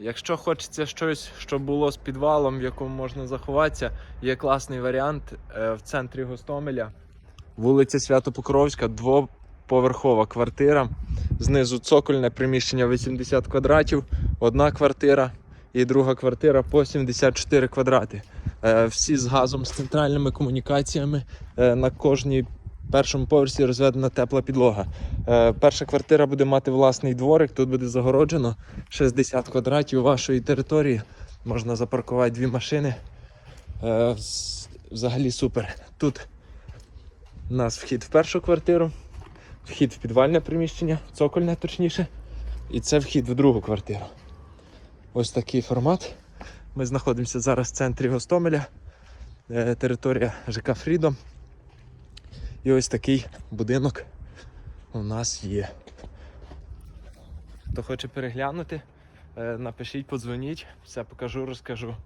Якщо хочеться щось, що було з підвалом, в якому можна заховатися, є класний варіант е, в центрі Гостомеля. Вулиця Свято-Покровська, двоповерхова квартира. Знизу цокольне приміщення 80 квадратів, одна квартира і друга квартира по 74 квадрати. Е, Всі з газом, з центральними комунікаціями. Е, На кожній першому поверсі розведена тепла підлога. Е, Перша квартира буде мати власний дворик, тут буде загороджено 60 квадратів вашої території. Можна запаркувати дві машини. Е, Взагалі супер. Тут у нас вхід в першу квартиру, вхід в підвальне приміщення, цокольне точніше. І це вхід в другу квартиру. Ось такий формат. Ми знаходимося зараз в центрі Гостомеля, е, територія ЖК Фрідом. І ось такий будинок у нас є. Хто хоче переглянути, е, напишіть, подзвоніть, все покажу, розкажу.